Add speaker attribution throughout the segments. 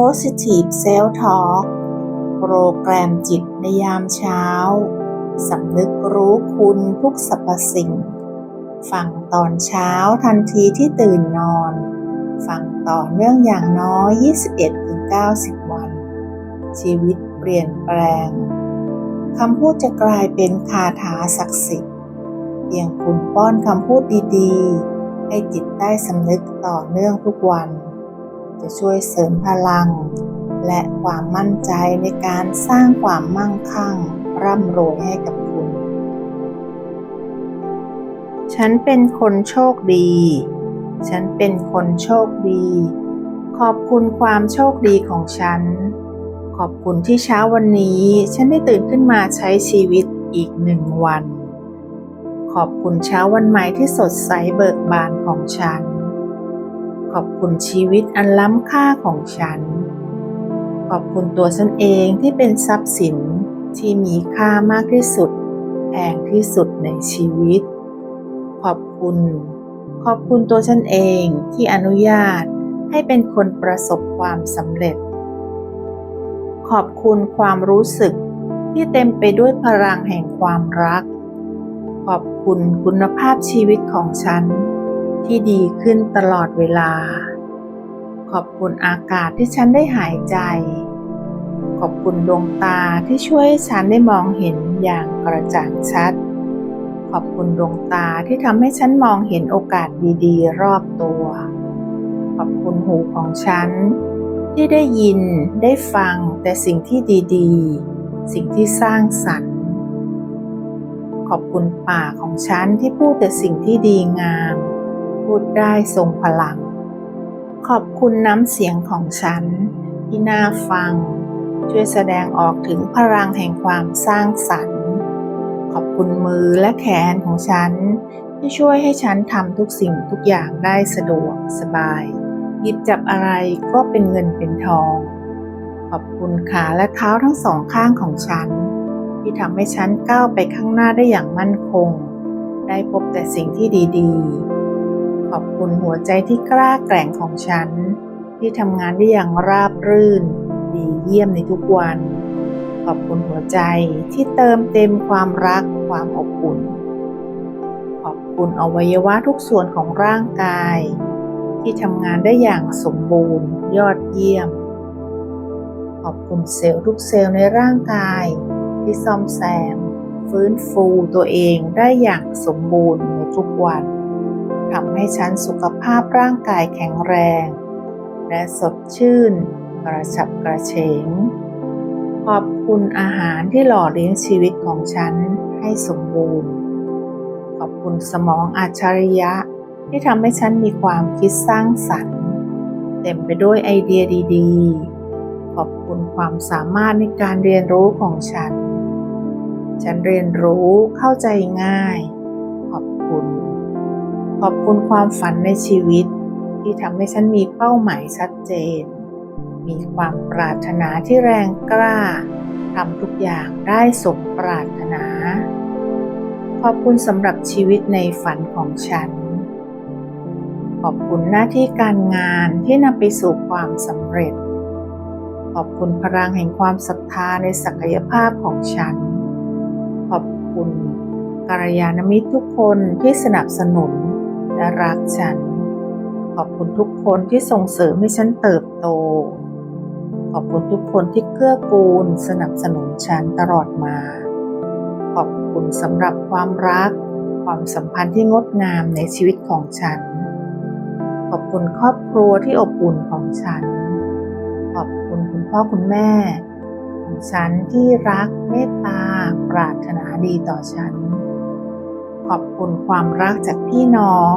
Speaker 1: Positive Self Talk โปรแกรมจิตในยามเช้า สำนึกรู้คุณทุกสรรพสิ่ง ฟังตอนเช้าทันทีที่ตื่นนอน ฟังต่อเนื่องอย่างน้อย 21-90 วัน ชีวิตเปลี่ยนแปลง คำพูดจะกลายเป็นคาถาศักดิ์สิทธิ์ เพียงคุณป้อนคำพูดดีๆ ให้จิตใต้สำนึกต่อเนื่องทุกวัน จะช่วยเสริมพลัง และความมั่นใจในการสร้างความมั่งคั่ง ร่ำรวยให้กับคุณ ฉันเป็นคนโชคดี ฉันเป็นคนโชคดี ขอบคุณความโชคดีของฉัน ขอบคุณที่เช้าวันนี้ ฉันได้ตื่นขึ้นมาใช้ชีวิตอีกหนึ่งวัน ขอบคุณเช้าวันใหม่ที่สดใสเบิกบานของฉัน ขอบคุณชีวิตอันล้ำค่าของฉัน ขอบคุณตัวฉันเองที่เป็นทรัพย์สินที่มีค่ามากที่สุดแพงที่สุดในชีวิต ขอบคุณ ขอบคุณตัวฉันเองที่อนุญาตให้เป็นคนประสบความสำเร็จ ขอบคุณความรู้สึกที่เต็มไปด้วยพลังแห่งความรัก ขอบคุณคุณภาพชีวิตของฉัน ที่ดีขึ้นตลอดเวลา ขอบคุณอากาศที่ฉันได้หายใจ ขอบคุณดวงตาที่ช่วยให้ฉันได้มองเห็นอย่างกระจ่างชัด ขอบคุณดวงตาที่ทำให้ฉันมองเห็นโอกาสดีๆ รอบตัว ขอบคุณหูของฉัน ที่ได้ยินได้ฟังแต่สิ่งที่ดีๆ สิ่งที่สร้างสรรค์ ขอบคุณปากของฉันที่พูดแต่สิ่งที่ดีงาม พูดได้ทรงพลัง ขอบคุณน้ำเสียงของฉัน ที่น่าฟัง ช่วยแสดงออกถึงพลังแห่งความสร้างสรรค์ ขอบคุณมือและแขนของฉัน ที่ช่วยให้ฉันทำทุกสิ่งทุกอย่างได้สะดวกสบาย หยิบจับอะไรก็เป็นเงินเป็นทอง ขอบคุณขาและเท้าทั้งสองข้างของฉัน ที่ทำให้ฉันก้าวไปข้างหน้าได้อย่างมั่นคง ได้พบแต่สิ่งที่ดี ๆ อบคุณหัวใจที่กล้าแกร่งของฉัน ที่ทำงานได้อย่างราบรื่น ดีเยี่ยมในทุกวัน ขอบคุณหัวใจที่เติมเต็มความรักความอบอุ่น ขอบคุณอวัยวะทุกส่วนของร่างกาย ที่ทำงานได้อย่างสมบูรณ์ ยอดเยี่ยม ขอบคุณเซลล์ทุกเซลล์ในร่างกาย ที่ซ่อมแซม ฟื้นฟูตัวเองได้อย่างสมบูรณ์ในทุกวัน ทำให้ฉันสุขภาพร่างกายแข็งแรง และสดชื่น กระฉับกระเฉง ขอบคุณอาหารที่หล่อเลี้ยงชีวิตของฉันให้สมบูรณ์ ขอบคุณสมองอัจฉริยะที่ทำให้ฉันมีความคิดสร้างสรรค์ เต็มไปด้วยไอเดียดีๆ ขอบคุณความสามารถในการเรียนรู้ของฉัน ฉันเรียนรู้เข้าใจง่าย ขอบคุณความฝันในชีวิต ที่ทำให้ฉันมีเป้าหมายชัดเจน มีความปรารถนาที่แรงกล้าทำทุกอย่างได้สมปรารถนา ขอบคุณสำหรับชีวิตในฝันของฉัน ขอบคุณหน้าที่การงานที่นำไปสู่ความสำเร็จ ขอบคุณพลังแห่งความศรัทธาในศักยภาพของฉัน ขอบคุณกัลยาณมิตรทุกคนที่สนับสนุน และรักฉัน ขอบคุณทุกคนที่ส่งเสริมให้ฉันเติบโต ขอบคุณทุกคนที่เกื้อกูลสนับสนุนฉันตลอดมา ขอบคุณสำหรับความรัก ความสัมพันธ์ที่งดงามในชีวิตของฉัน ขอบคุณครอบครัวที่อบอุ่นของฉัน ขอบคุณคุณพ่อคุณแม่ของฉันที่รักเมตตาปรารถนาดีต่อฉัน ขอบคุณความรักจากพี่น้อง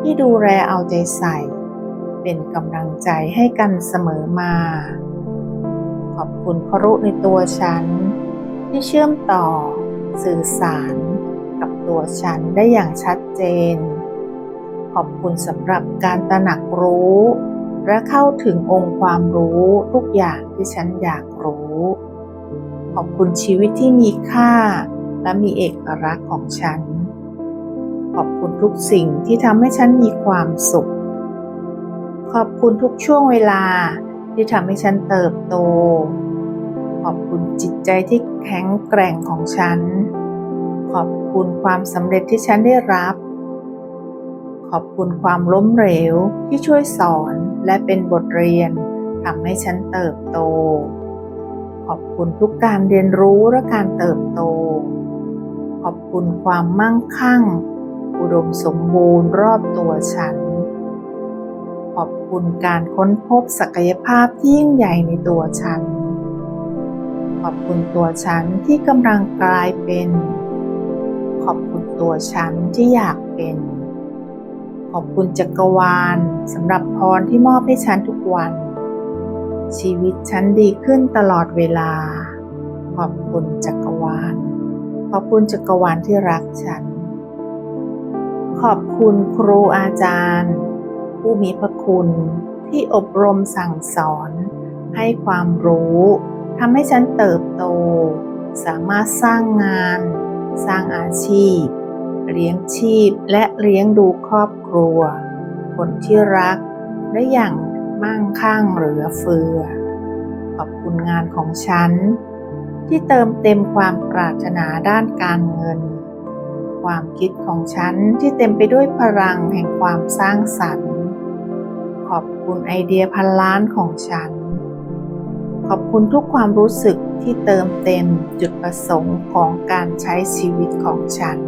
Speaker 1: ที่ดูแลเอาใจใส่ เป็นกำลังใจให้กันเสมอมา ขอบคุณครุในตัวฉัน ที่เชื่อมต่อ สื่อสาร กับตัวฉันได้อย่างชัดเจน ขอบคุณสำหรับการตระหนักรู้ และเข้าถึงองค์ความรู้ทุกอย่างที่ฉันอยากรู้ ขอบคุณชีวิตที่มีค่าและมีเอกลักษณ์ของฉัน ขอบคุณทุกสิ่งที่ทำให้ฉันมีความสุข ขอบคุณทุกช่วงเวลาที่ทำให้ฉันเติบโต ขอบคุณจิตใจที่แข็งแกร่งของฉัน ขอบคุณความสำเร็จที่ฉันได้รับ ขอบคุณความล้มเหลวที่ช่วยสอนและเป็นบทเรียนทำให้ฉันเติบโต ขอบคุณทุกการเรียนรู้และการเติบโต ขอบคุณความมั่งคั่ง อุดมสมบูรณ์รอบตัวฉัน ขอบคุณการค้นพบศักยภาพที่ยิ่งใหญ่ในตัวฉัน ขอบคุณตัวฉันที่กำลังกลายเป็น ขอบคุณตัวฉันที่อยากเป็น ขอบคุณจักรวาลสำหรับพรที่มอบให้ฉันทุกวัน ชีวิตฉันดีขึ้นตลอดเวลา ขอบคุณจักรวาลขอบคุณจักรวาลที่รักฉัน ขอบคุณครูอาจารย์ ผู้มีพระคุณที่อบรมสั่งสอน ให้ความรู้ทำให้ฉันเติบโต สามารถสร้างงาน สร้างอาชีพ เลี้ยงชีพและเลี้ยงดูครอบครัว คนที่รักได้อย่างมั่งคั่งเหลือเฟือ ขอบคุณงานของฉัน ที่เติมเต็มความปรารถนาด้านการเงิน ความคิดของฉันที่เต็มไปด้วยพลังแห่งความสร้างสรรค์ ขอบคุณไอเดียพันล้านของฉัน ขอบคุณทุกความรู้สึกที่เติมเต็มจุดประสงค์ของการใช้ชีวิตของฉัน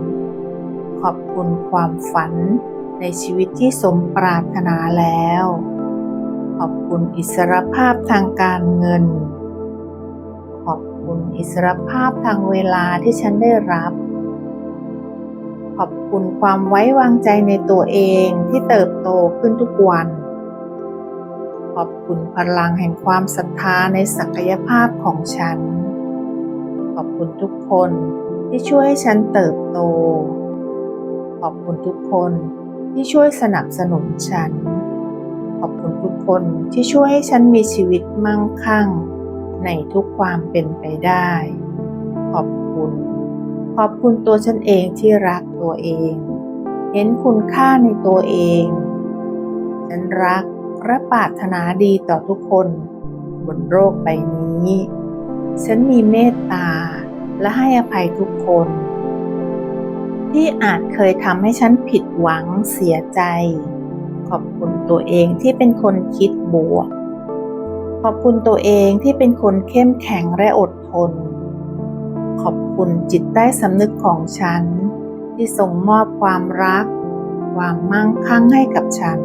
Speaker 1: ขอบคุณความฝันในชีวิตที่สมปรารถนาแล้ว ขอบคุณอิสรภาพทางการเงิน ขอบคุณอิสรภาพทางเวลาที่ฉันได้รับ ขอบคุณความไว้วางใจในตัวเองที่เติบโตขึ้นทุกวัน ขอบคุณพลังแห่งความศรัทธาในศักยภาพของฉัน ขอบคุณทุกคนที่ช่วยให้ฉันเติบโต ขอบคุณทุกคนที่ช่วยสนับสนุนฉัน ขอบคุณทุกคนที่ช่วยให้ฉันมีชีวิตมั่งคั่ง ในทุกความเป็นไปได้ ขอบคุณ ขอบคุณตัวฉันเองที่รักตัวเอง เห็นคุณค่าในตัวเอง ฉันรักและปรารถนาดีต่อทุกคนบนโลกใบนี้ ฉันมีเมตตาและให้อภัยทุกคน ที่อาจเคยทำให้ฉันผิดหวังเสียใจ ขอบคุณตัวเองที่เป็นคนคิดบวก ขอบคุณตัวเองที่เป็นคนเข้มแข็งและอดทน ขอบคุณจิตใต้สำนึกของฉัน ที่ส่งมอบความรัก ความมั่งคั่งให้กับฉัน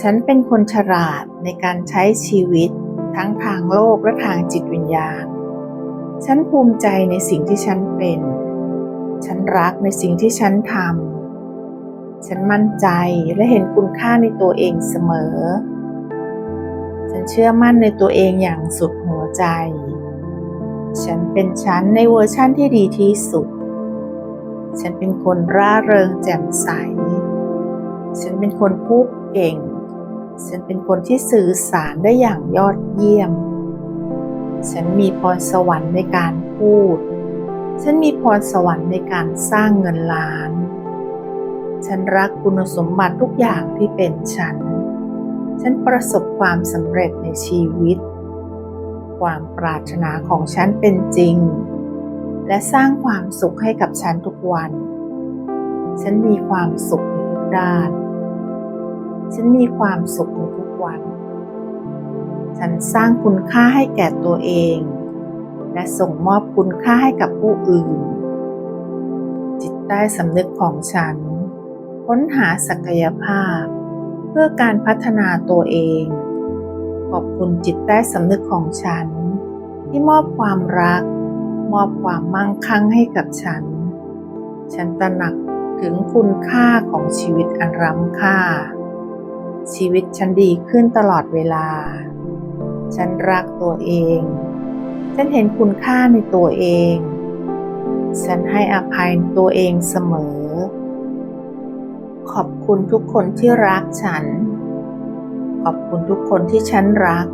Speaker 1: ฉันเป็นคนฉลาดในการใช้ชีวิตทั้งทางโลกและทางจิตวิญญาณ ฉันภูมิใจในสิ่งที่ฉันเป็น ฉันรักในสิ่งที่ฉันทำ ฉันมั่นใจและเห็นคุณค่าในตัวเองเสมอ ฉันเชื่อมั่นในตัวเองอย่างสุดหัวใจ ฉันเป็นฉันในเวอร์ชั่นที่ดีที่สุด ฉันเป็นคนร่าเริงแจ่มใส ฉันเป็นคนพูดเก่ง ฉันเป็นคนที่สื่อสารได้อย่างยอดเยี่ยม ฉันมีพรสวรรค์ในการพูด ฉันมีพรสวรรค์ในการสร้างเงินล้าน ฉันรักคุณสมบัติทุกอย่างที่เป็นฉัน ฉันประสบความสำเร็จในชีวิต ความปรารถนาของฉันเป็นจริง และสร้างความสุขให้กับฉันทุกวัน ฉันมีความสุขในทุกด้าน ฉันมีความสุขในทุกวัน ฉันสร้างคุณค่าให้แก่ตัวเอง และส่งมอบคุณค่าให้กับผู้อื่น จิตใต้สำนึกของฉัน ค้นหาศักยภาพ เพื่อการพัฒนาตัวเอง ขอบคุณจิตใต้สำนึกของฉัน ที่มอบความรัก มอบความมั่งคั่งให้กับฉัน ฉันตระหนักถึงคุณค่าของชีวิตอันล้ำค่า ชีวิตฉันดีขึ้นตลอดเวลา ฉันรักตัวเอง ฉันเห็นคุณค่าในตัวเอง ฉันให้อภัยตัวเองเสมอ ขอบคุณทุกคนที่รักฉัน ขอบคุณทุกคนที่ฉันรัก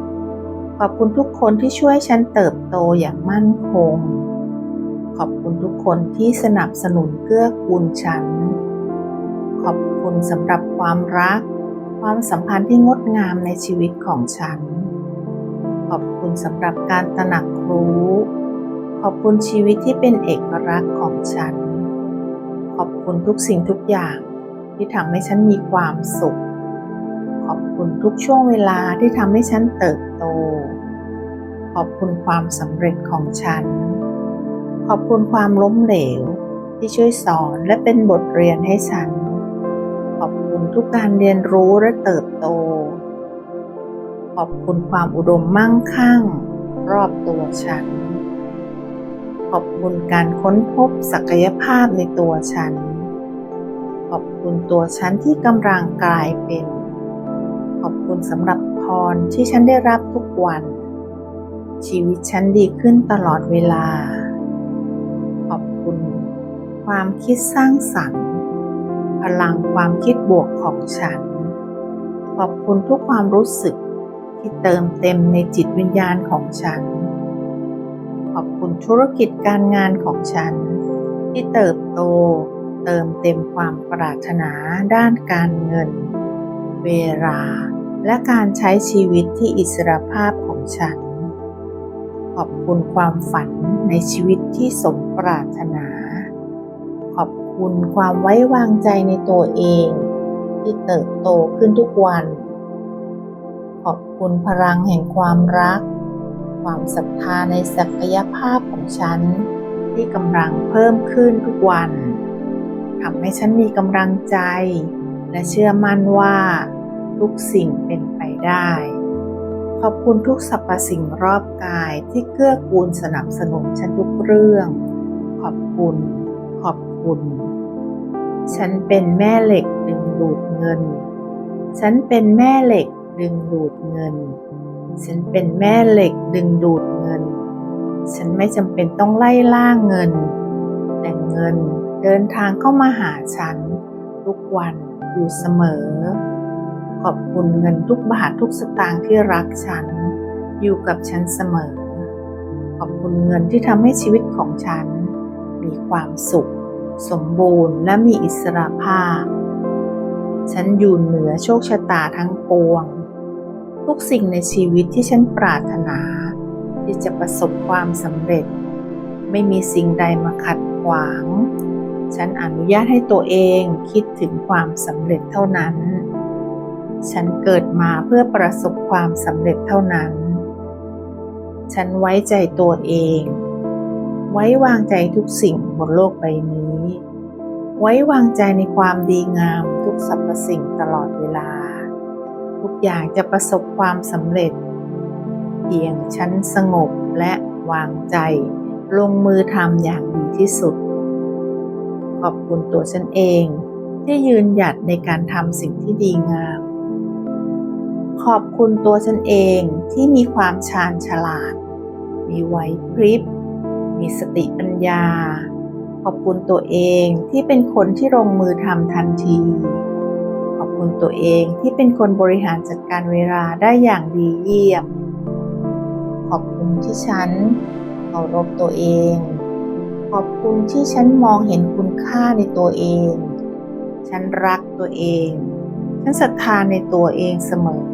Speaker 1: ขอบคุณทุกคนที่ช่วยฉันเติบโตอย่างมั่นคง ขอบคุณทุกคนที่สนับสนุนเกื้อกูลฉัน ขอบคุณสำหรับความรัก ความสัมพันธ์ที่งดงามในชีวิตของฉัน ขอบคุณสำหรับการตระหนักรู้ ขอบคุณชีวิตที่เป็นเอกลักษณ์ของฉัน ขอบคุณทุกสิ่งทุกอย่างที่ทำให้ฉันมีความสุข ขอบคุณทุกช่วงเวลาที่ทำให้ฉันเติบโต ขอบคุณความสำเร็จของฉัน ขอบคุณความล้มเหลว ที่ช่วยสอนและเป็นบทเรียนให้ฉัน ขอบคุณทุกการเรียนรู้และเติบโต ขอบคุณความอุดมมั่งคั่ง รอบตัวฉัน ขอบคุณการค้นพบศักยภาพในตัวฉัน ขอบคุณตัวฉันที่กำลังกลายเป็น ขอบคุณสำหรับพรที่ฉันได้รับทุกวัน ชีวิตฉันดีขึ้นตลอดเวลา ขอบคุณ ความคิดสร้างสรรค์ พลังความคิดบวกของฉัน ขอบคุณทุกความรู้สึกที่เติมเต็มในจิตวิญญาณของฉัน ขอบคุณธุรกิจการงานของฉัน ที่เติบโตเติมเต็มความปรารถนาด้านการเงิน เวลา และการใช้ชีวิตที่อิสระภาพของฉัน ขอบคุณความฝันในชีวิตที่สมปรารถนา ขอบคุณความไว้วางใจในตัวเอง ที่เติบโตขึ้นทุกวัน ขอบคุณพลังแห่งความรัก ความศรัทธาในศักยภาพของฉัน ที่กำลังเพิ่มขึ้นทุกวันทำให้ฉันมีกำลังใจ และเชื่อมั่นว่า ทุกสิ่งเป็นไปได้ ขอบคุณทุกสรรพสิ่งรอบกายที่เกื้อกูลสนับสนุนฉันทุกเรื่อง ขอบคุณ ขอบคุณ ฉันเป็นแม่เหล็กดึงดูดเงิน ฉันเป็นแม่เหล็กดึงดูดเงิน ฉันเป็นแม่เหล็กดึงดูดเงิน ฉันไม่จำเป็นต้องไล่ล่าเงิน แต่เงินเดินทางเข้ามาหาฉัน ทุกวันอยู่เสมอ ขอบคุณเงินทุกบาททุกสตางค์ที่รักฉัน อยู่กับฉันเสมอ ขอบคุณเงินที่ทำให้ชีวิตของฉัน มีความสุข สมบูรณ์และมีอิสระภาพ ฉันอยู่เหนือโชคชะตาทั้งปวง ทุกสิ่งในชีวิตที่ฉันปรารถนา ที่จะประสบความสำเร็จ ไม่มีสิ่งใดมาขัดขวาง ฉันอนุญาตให้ตัวเองคิดถึงความสำเร็จเท่านั้น ฉันเกิดมาเพื่อประสบความสำเร็จเท่านั้น ฉันไว้ใจตัวเอง ไว้วางใจทุกสิ่งบนโลกใบนี้ ไว้วางใจในความดีงามทุกสรรพสิ่งตลอดเวลา ทุกอย่างจะประสบความสำเร็จ เพียงฉันสงบและวางใจ ลงมือทำอย่างดีที่สุด ขอบคุณตัวฉันเองที่ยืนหยัดในการทำสิ่งที่ดีงาม ขอบคุณตัวฉันเองที่มีความชาญฉลาด มีไหวพริบ มีสติปัญญา ขอบคุณตัวเองที่เป็นคนที่ลงมือทำทันที ขอบคุณตัวเองที่เป็นคนบริหารจัดการเวลาได้อย่างดีเยี่ยม ขอบคุณที่ฉันเคารพตัวเอง ขอบคุณที่ฉันมองเห็นคุณค่าในตัวเอง ฉันรักตัวเอง ฉันศรัทธาในตัวเองเสมอ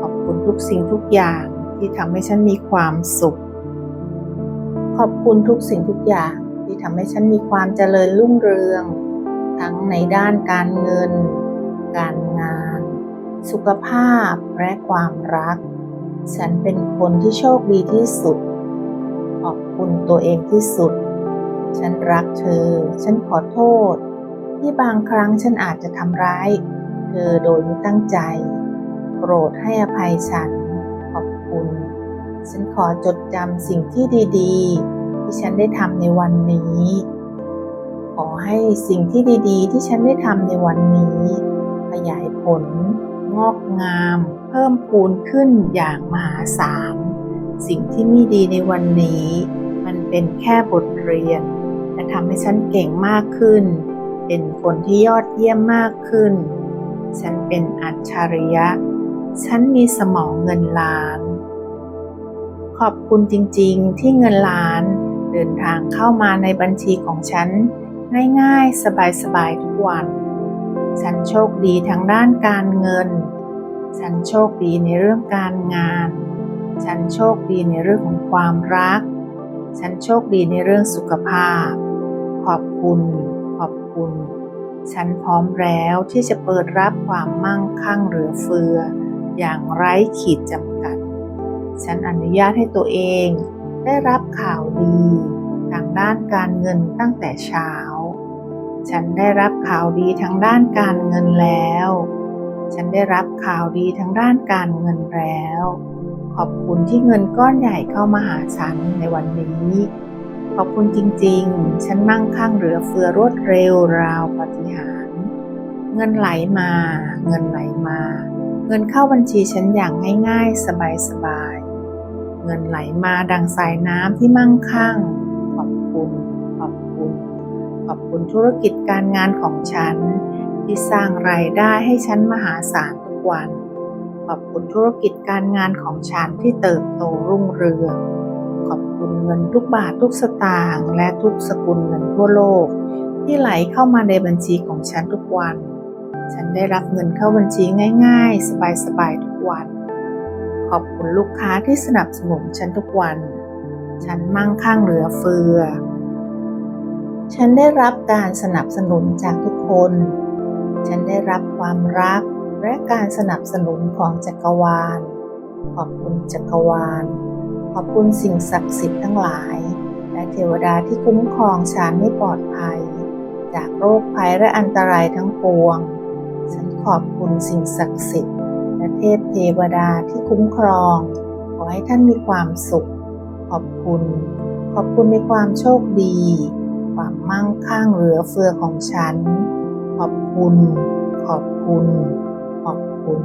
Speaker 1: ขอบคุณทุกสิ่งทุกอย่างที่ทำให้ฉันมีความสุข ขอบคุณทุกสิ่งทุกอย่างที่ทำให้ฉันมีความเจริญรุ่งเรือง ทั้งในด้านการเงิน การงาน สุขภาพและความรัก ฉันเป็นคนที่โชคดีที่สุด ขอบคุณตัวเองที่สุด ฉันรักเธอ ฉันขอโทษ ที่บางครั้งฉันอาจจะทำร้าย เธอโดยไม่ตั้งใจ โปรดให้อภัยฉัน ขอบคุณ ฉันขอจดจำสิ่งที่ดีๆ ที่ฉันได้ทำในวันนี้ ขอให้สิ่งที่ดีๆ ที่ฉันได้ทำในวันนี้ ขยายผล งอกงาม เพิ่มพูนขึ้นอย่างมหาศาล สิ่งที่ไม่ดีในวันนี้ มันเป็นแค่บทเรียนและทำให้ฉันเก่งมากขึ้น เป็นคนที่ยอดเยี่ยมมากขึ้น ฉันเป็นอัจฉริยะ ฉันมีสมองเงินล้าน ขอบคุณจริงๆที่เงินล้านเดินทางเข้ามาในบัญชีของฉัน ง่ายๆ สบายๆ ทุกวัน ฉันโชคดีทางด้านการเงิน ฉันโชคดีในเรื่องการงาน ฉันโชคดีในเรื่องของความรัก ฉันโชคดีในเรื่องสุขภาพ ขอบคุณ ขอบคุณ ฉันพร้อมแล้วที่จะเปิดรับความมั่งคั่งเหลือเฟือ อย่างไร้ขีดจำกัด ฉันอนุญาตให้ตัวเองได้รับข่าวดี ทางด้านการเงินตั้งแต่เช้า ฉันได้รับข่าวดีทางด้านการเงินแล้ว ฉันได้รับข่าวดีทางด้านการเงินแล้ว ขอบคุณที่เงินก้อนใหญ่เข้ามาหาฉันในวันนี้ ขอบคุณจริงๆ ฉันมั่งคั่งเหลือเฟือรวดเร็วราวปฏิหาร เงินไหลมา เงินไหลมา เงินเข้าบัญชีฉันอย่างง่ายๆ สบายๆ เงินไหลมาดังสายน้ำที่มั่งคั่ง ขอบคุณ ขอบคุณ ขอบคุณธุรกิจการงานของฉัน ที่สร้างรายได้ให้ฉันมหาศาลทุกวัน ขอบคุณธุรกิจการงานของฉันที่เติบโตรุ่งเรือง ขอบคุณเงินทุกบาททุกสตางค์และทุกสกุลเงินทั่วโลก ที่ไหลเข้ามาในบัญชีของฉันทุกวัน ฉันได้รับเงินเข้าบัญชีง่าย ๆ สบายๆทุกวัน ขอบคุณลูกค้าที่สนับสนุนฉันทุกวัน ฉันมั่งคั่งเหลือเฟือ ฉันได้รับการสนับสนุนจากทุกคน ฉันได้รับความรักและการสนับสนุนของจักรวาล ขอบคุณจักรวาล ขอบคุณสิ่งศักดิ์สิทธิ์ทั้งหลาย และเทวดาที่คุ้มครองฉันให้ปลอดภัย จากโรคภัยและอันตรายทั้งปวง ฉันขอบคุณสิ่งศักดิ์สิทธิ์ และเทพเทวดาที่คุ้มครอง ขอให้ท่านมีความสุข ขอบคุณ ขอบคุณในความโชคดี ความมั่งคั่งเหลือเฟือของฉัน ขอบคุณ ขอบคุณ ขอบคุณ